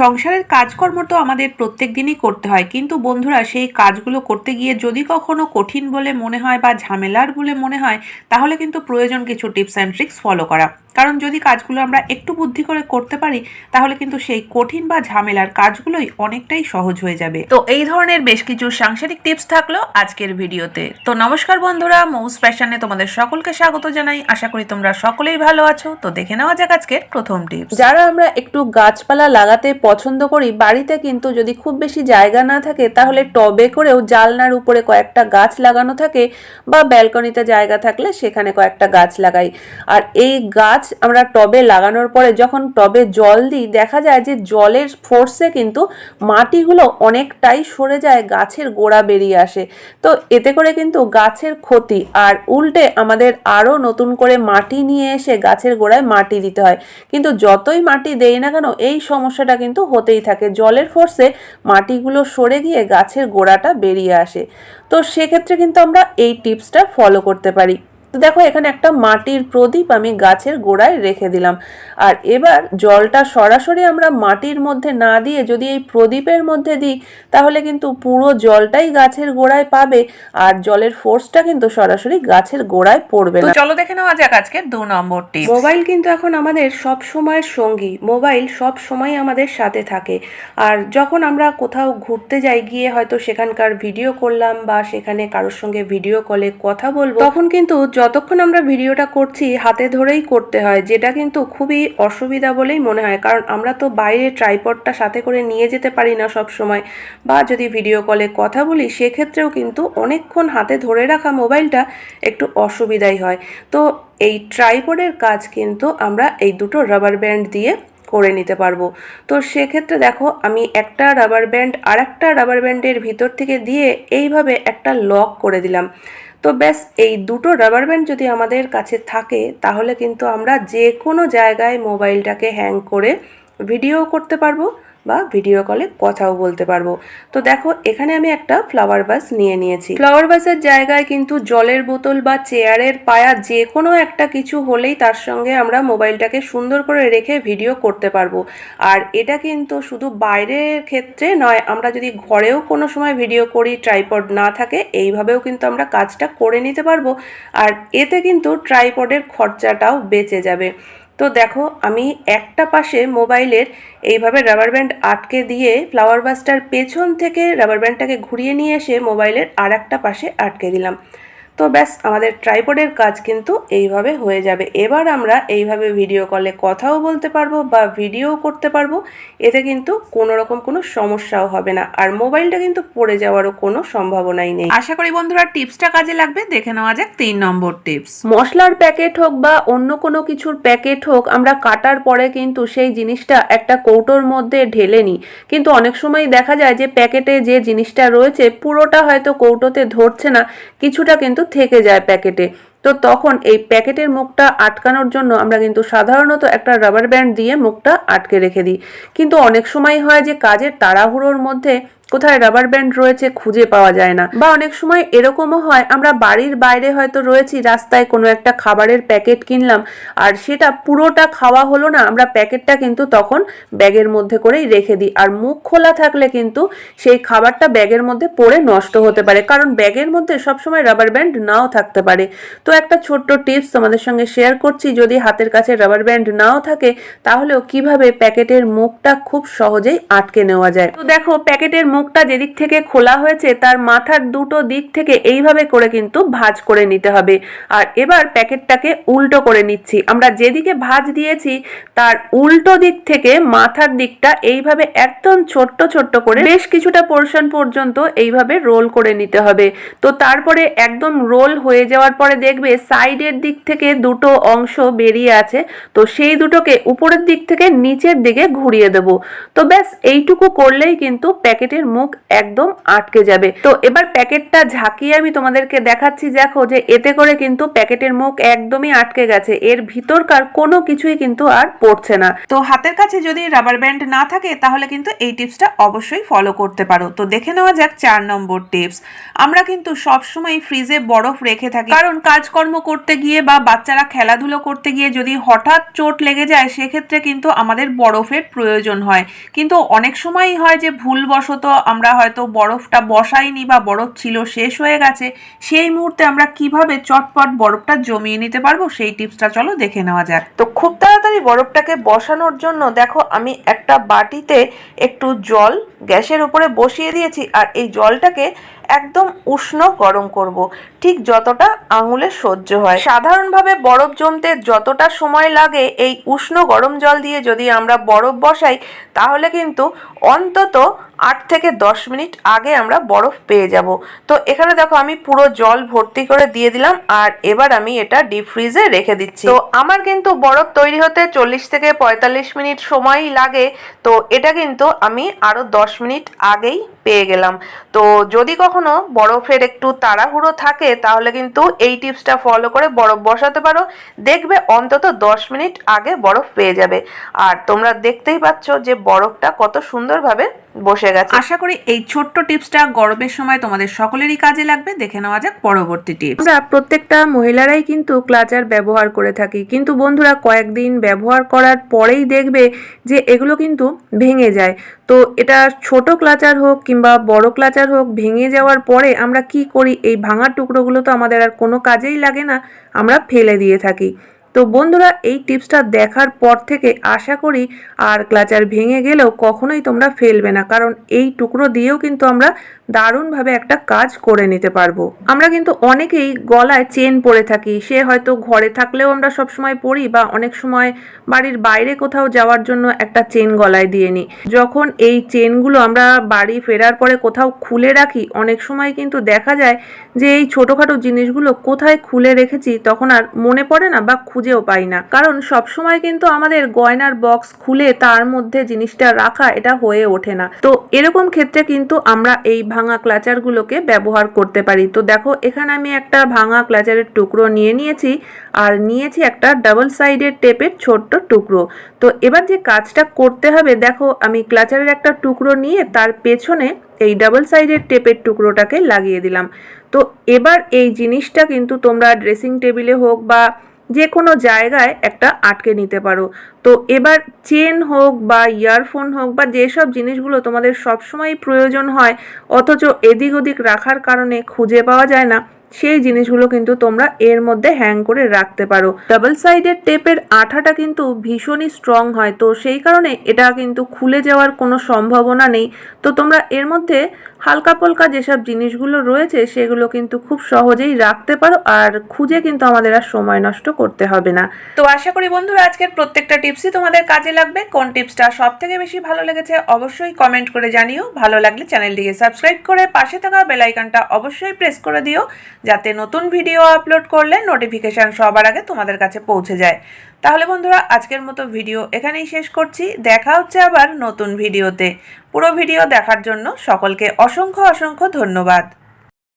সংসারের কাজকর্ম তো আমাদের প্রত্যেক দিনই করতে হয়। কিন্তু বন্ধুরা, সেই কাজগুলো করতে গিয়ে যদি কখনো কঠিন বলে মনে হয় বা ঝামেলার বলে মনে হয়, তাহলে কিন্তু প্রয়োজন কিছু টিপস অ্যান্ড ট্রিক্স ফলো করা। কারণ যদি কাজগুলো আমরা একটু বুদ্ধি করে করতে পারি, তাহলে কিন্তু সেই কঠিন বা ঝামেলার কাজগুলোই অনেকটাই সহজ হয়ে যাবে। তো এই ধরনের বেশ কিছু সাংসারিক টিপস থাকল আজকের ভিডিওতে। তো নমস্কার বন্ধুরা, মৌস ফ্যাশনে তোমাদের সকলকে স্বাগত জানাই। আশা করি তোমরা সকলেই ভালো আছো। তো দেখে নেওয়া যাক আজকের প্রথম টিপস। যারা আমরা একটু গাছপালা লাগাতে পছন্দ করি, বাড়িতে কিন্তু যদি খুব বেশি জায়গা না থাকে, তাহলে টবে করেও জালনার উপরে কয়েকটা গাছ লাগানো থাকে বা ব্যালকনিতে জায়গা থাকলে সেখানে কয়েকটা গাছ লাগাই। আর এই গাছ আমরা টবে লাগানোর পরে যখন টবে জল দিই, দেখা যায় যে জলের ফোর্সে কিন্তু মাটিগুলো অনেকটাই সরে যায়, গাছের গোড়া বেরিয়ে আসে। তো এতে করে কিন্তু গাছের ক্ষতি। আর উল্টে আমাদের আরও নতুন করে মাটি নিয়ে এসে গাছের গোড়ায় মাটি দিতে হয়। কিন্তু যতই মাটি দেই না কেন, এই সমস্যাটা কিন্তু হতেই থাকে। জলের ফোর্সে মাটিগুলো সরে গিয়ে গাছের গোড়াটা বেরিয়ে আসে। তো সেক্ষেত্রে কিন্তু আমরা এই টিপসটা ফলো করতে পারি। দেখো এখানে একটা মাটির প্রদীপ আমি গাছের গোড়ায় রেখে দিলাম। আর এবার জলটা সরাসরি আমরা মাটির মধ্যে না দিয়ে যদি এই প্রদীপের মধ্যে দিই তাহলে কিন্তু পুরো জলটাই গাছের গোড়ায় পাবে আর জলের ফোর্সটা কিন্তু সরাসরি গাছের গোড়ায় পড়বে না। চলো দেখে নেওয়া যাক আজকের দু নম্বর টিপস। মোবাইল কিন্তু এখন আমাদের সব সময়ের সঙ্গী। মোবাইল সব সময় আমাদের সাথে থাকে। আর যখন আমরা কোথাও ঘুরতে যাই গিয়ে হয়তো সেখানকার ভিডিও করলাম বা সেখানে কারোর সঙ্গে ভিডিও কলে কথা বলব তখন কিন্তু যতক্ষণ আমরা ভিডিওটা করছি, হাতে ধরেই করতে হয়, যেটা কিন্তু খুবই অসুবিধা বলেই মনে হয়। কারণ আমরা তো বাইরে ট্রাইপডটা সাথে করে নিয়ে যেতে পারি না সব সময় বা যদি ভিডিও কলে কথা বলি, সেক্ষেত্রেও কিন্তু অনেকক্ষণ হাতে ধরে রাখা মোবাইলটা একটু অসুবিধাই হয়। তো এই ট্রাইপডের কাজ কিন্তু আমরা এই দুটো রাবার ব্যান্ড দিয়ে করে নিতে পারব। তো সেক্ষেত্রে দেখো, আমি একটা রাবার ব্যান্ড আর একটা রাবার ব্যান্ডের ভিতর থেকে দিয়ে এইভাবে একটা লক করে দিলাম। তো ব্যাস, এই দুটো রাবার ব্যান্ড যদি আমাদের কাছে থাকে, তাহলে কিন্তু আমরা যে কোনো জায়গায় মোবাইলটাকে হ্যাং করে ভিডিও করতে পারব। বা ভিডিও কলে কথাও বলতে পারব। তো দেখো, এখানে আমি একটা ফ্লাওয়ার বাস নিয়ে নিয়েছি। ফ্লাওয়ার বাসের জায়গায় কিন্তু জলের বোতল বা চেয়ারের পায়া যে কোনো একটা কিছু হলেই তার সঙ্গে আমরা মোবাইলটাকে সুন্দর করে রেখে ভিডিও করতে পারব। আর এটা কিন্তু শুধু বাইরের ক্ষেত্রে নয়, আমরা যদি ঘরেও কোনো সময় ভিডিও করি ট্রাইপড না থাকে, এইভাবেও কিন্তু আমরা কাজটা করে নিতে পারব। আর এতে কিন্তু ট্রাইপডের খরচাটাও বেঁচে যাবে। তো দেখো, আমি একটা পাশে মোবাইলের এইভাবে রাবার ব্যান্ড আটকে দিয়ে ফ্লাওয়ার বাসটার পেছন থেকে রাবার ব্যান্ডটাকে ঘুরিয়ে নিয়ে এসে মোবাইলের আর একটা পাশে আটকে দিলাম। তো ব্যাস আমাদের ট্রাইপডের কাজ কিন্তু এইভাবে হয়ে যাবে। এবার আমরা এইভাবে ভিডিও কলে কথাও বলতে পারব বা ভিডিও করতে পারব। এতে কিন্তু কোনো রকম কোনো সমস্যাও হবে না। আর মোবাইলটা কিন্তু পড়ে যাওয়ারও কোনো সম্ভাবনাই নেই। আশা করি বন্ধুরা টিপসটা কাজে লাগবে। দেখে নেওয়া যাক তিন নম্বর টিপস। মশলার প্যাকেট হোক বা অন্য কোনো কিছুর প্যাকেট হোক আমরা কাটার পরে কিন্তু সেই জিনিসটা একটা কৌটোর মধ্যে ঢেলে নিই। কিন্তু অনেক সময় দেখা যায় যে প্যাকেটে যে জিনিসটা রয়েছে পুরোটা হয়তো কৌটোতে ধরছে না। কিছুটা কিন্তু থেকে যায় প্যাকেটে। তো তখন এই প্যাকেটের মুখটা আটকানোর জন্য আমরা কিন্তু সাধারণত একটা রাবার ব্যান্ড দিয়ে মুখটা আটকে রেখে দিই। কিন্তু অনেক সময় হয় যে কাজের তাড়াহুড়োর মধ্যে কোথায় রাবার ব্যান্ড রয়েছে খুঁজে পাওয়া যায় না। বা অনেক সময় এরকমও হয়, আমরা বাড়ির বাইরে হয়তো রয়েছি, রাস্তায় কোনো একটা খাবারের প্যাকেট কিনলাম, আর সেটা পুরোটা খাওয়া হলো না, আমরা প্যাকেটটা কিন্তু তখন ব্যাগের মধ্যে করেই রেখে দিই। আর মুখ খোলা থাকলে কিন্তু সেই খাবারটা ব্যাগের মধ্যে পড়ে নষ্ট হতে পারে, কারণ ব্যাগের মধ্যে সবসময় রাবার ব্যান্ড নাও থাকতে পারে। তো একটা ছোট্ট টিপস তোমাদের সঙ্গে শেয়ার করছি, যদি হাতের কাছে রাবার ব্যান্ড নাও থাকে, তাহলেও কীভাবে প্যাকেটের মুখটা খুব সহজেই আটকে নেওয়া যায়। তো দেখো প্যাকেটের মুখটা যেদিক থেকে খোলা হয়েছে, তার মাথার দুটো দিক থেকে এইভাবে করে কিন্তু ভাঁজ করে নিতে হবে। আর এবার প্যাকেটটাকে উল্টো করে নিচ্ছি। আমরা যেদিকে ভাঁজ দিয়েছি, তার উল্টো দিক থেকে মাথার দিকটা এইভাবে একদম ছোট্ট ছোট্ট করে বেশ কিছুটা পোর্শন পর্যন্ত এইভাবে রোল করে নিতে হবে। তো তারপরে একদম রোল হয়ে যাওয়ার পরে দেখবে সাইডের দিক থেকে দুটো অংশ বেরিয়ে আছে। তো সেই দুটোকে উপরের দিক থেকে নিচের দিকে ঘুরিয়ে দেব। তো ব্যাস, এইটুকু করলেই কিন্তু প্যাকেটের মুখ একদম আটকে যাবে। তো এবার প্যাকেটটা ঝাঁকিয়ে আমি তোমাদেরকে দেখাচ্ছি, দেখো যে এতে করে কিন্তু প্যাকেটের মুখ একদমই আটকে গেছে। এর ভিতরকার কোনো কিছুই কিন্তু আর পড়ছে না। তো হাতের কাছে যদি রাবার ব্যান্ড না থাকে, তাহলে কিন্তু এই টিপসটা অবশ্যই ফলো করতে পারো। তো দেখে নেওয়া যাক চার নম্বর টিপস। আমরা কিন্তু সবসময় ফ্রিজে বরফ রেখে থাকি। কারণ কাজকর্ম করতে গিয়ে বা বাচ্চারা খেলাধুলো করতে গিয়ে যদি হঠাৎ চোট লেগে যায়, সেক্ষেত্রে কিন্তু আমাদের বরফের প্রয়োজন হয়। কিন্তু অনেক সময়ই হয় যে ভুলবশত আমরা হয়তো বরফটা বসাইনি বা বরফ ছিল, শেষ হয়ে গেছে, সেই মুহূর্তে আমরা কীভাবে চটপট বরফটা জমিয়ে নিতে পারব, সেই টিপসটা চলো দেখে নেওয়া যাক। তো খুব তাড়াতাড়ি বরফটাকে বসানোর জন্য দেখো আমি একটা বাটিতে একটু জল গ্যাসের উপরে বসিয়ে দিয়েছি, আর এই জলটাকে একদম উষ্ণ গরম করব। ঠিক যতটা আঙুলে সহ্য হয়। সাধারণভাবে বরফ জমতে যতটা সময় লাগে এই উষ্ণ গরম জল দিয়ে যদি আমরা বরফ বসাই, তাহলে কিন্তু অন্তত আট থেকে দশ মিনিট আগে আমরা বরফ পেয়ে যাব। তো এখানে দেখো আমি পুরো জল ভর্তি করে দিয়ে দিলাম আর এবার আমি এটা ডিপ ফ্রিজে রেখে দিচ্ছি। তো আমার কিন্তু বরফ তৈরি হতে চল্লিশ থেকে পঁয়তাল্লিশ মিনিট সময়ই লাগে। তো এটা কিন্তু আমি আরও দশ মিনিট আগেই পেয়ে গেলাম। তো যদি কখনো বরফের একটু তাড়াহুড়ো থাকে তাহলে কিন্তু এই টিপসটা ফলো করে বরফ বসাতে পারো। দেখবে অন্তত দশ মিনিট আগে বরফ পেয়ে যাবে। আর তোমরা দেখতেই পাচ্ছ যে বরফটা কত সুন্দরভাবে বসে গেছে। আশা করি এই ছোট্ট টিপসটা গরমের সময় তোমাদের সকলেরই কাজে লাগবে। দেখে নেওয়া যাক পরবর্তী টিপস। আমরা প্রত্যেকটা মহিলারাই কিন্তু ক্লাচার ব্যবহার করে থাকি। কিন্তু বন্ধুরা কয়েকদিন ব্যবহার করার পরেই দেখবে যে এগুলো কিন্তু ভেঙে যায়। তো এটা ছোট ক্লাচার হোক কিংবা বড় ক্লাচার হোক ভেঙে যাওয়ার পরে আমরা কি করি? এই ভাঙা টুকরোগুলো তো আমাদের আর কোনো কাজেই লাগে না। আমরা ফেলে দিয়ে থাকি। তো বন্ধুরা, এই টিপসটা দেখার পর থেকে আশা করি আর ক্লাচার ভেঙে গেলেও কখনোই তোমরা ফেলবে না। কারণ এই টুকরো দিয়েও কিন্তু আমরা দারুণভাবে একটা কাজ করে নিতে পারব। আমরা কিন্তু অনেকেই গলায় চেন পরে থাকি। সে হয়তো ঘরে থাকলেও আমরা সব সময় পরি বা অনেক সময় বাড়ির বাইরে কোথাও যাওয়ার জন্য একটা চেন গলায় দিয়ে নিই। যখন এই চেনগুলো আমরা বাড়ি ফেরার পরে কোথাও খুলে রাখি, অনেক সময় কিন্তু দেখা যায় যে এই ছোটোখাটো জিনিসগুলো কোথায় খুলে রেখেছি তখন আর মনে পড়ে না বা খুঁজেও পাই না। কারণ সব সময় কিন্তু আমাদের গয়নার বক্স খুলে তার মধ্যে জিনিসটা রাখা এটা হয়ে ওঠে না। তো এরকম ক্ষেত্রে কিন্তু আমরা এই ভাঙা ক্লাচারগুলোকে ব্যবহার করতে পারি। তো দেখো, এখানে আমি একটা ভাঙা ক্লাচারের টুকরো নিয়ে নিয়েছি আর নিয়েছি একটা ডাবল সাইডের টেপের ছোট্ট টুকরো। তো এবার যে কাজটা করতে হবে, দেখো, আমি ক্লাচারের একটা টুকরো নিয়ে তার পেছনে এই ডাবল সাইডের টেপের টুকরোটাকে লাগিয়ে দিলাম। তো এবার এই জিনিসটা কিন্তু তোমরা ড্রেসিং টেবিলে হোক বা যে কোনো জায়গায় একটা আটকে নিতে পারো। তো এবার চেন হোক বা ইয়ারফোন হোক বা যেসব জিনিসগুলো তোমাদের সবসময় প্রয়োজন হয়, অথচ এদিক ওদিক রাখার কারণে খুঁজে পাওয়া যায় না, সেই জিনিসগুলো কিন্তু তোমরা এর মধ্যে হ্যাং করে রাখতে পারো। ডাবল সাইডের টেপের আঠাটা কিন্তু ভীষণই স্ট্রং হয়, তো সেই কারণে এটা কিন্তু খুলে যাওয়ার কোনো সম্ভাবনা নেই। তো তোমরা এর মধ্যে হালকা পলকা যেসব জিনিসগুলো রয়েছে, সেগুলো কিন্তু খুব সহজেই রাখতে পারো আর খুঁজে কিন্তু আমাদের আর সময় নষ্ট করতে হবে না। তো আশা করি বন্ধুরা আজকের প্রত্যেকটা টিপসই তোমাদের কাজে লাগবে। কোন টিপসটা সব থেকে বেশি ভালো লেগেছে অবশ্যই কমেন্ট করে জানিও। ভালো লাগলে চ্যানেলটিকে সাবস্ক্রাইব করে পাশে থাকা বেল আইকনটা অবশ্যই প্রেস করে দিও, যাতে নতুন ভিডিও আপলোড করলে নোটিফিকেশান সবার আগে তোমাদের কাছে পৌঁছে যায়। তাহলে বন্ধুরা, আজকের মতো ভিডিও এখানেই শেষ করছি। দেখা হচ্ছে আবার নতুন ভিডিওতে পুরো ভিডিও দেখার জন্য সকলকে অসংখ্য অসংখ্য ধন্যবাদ।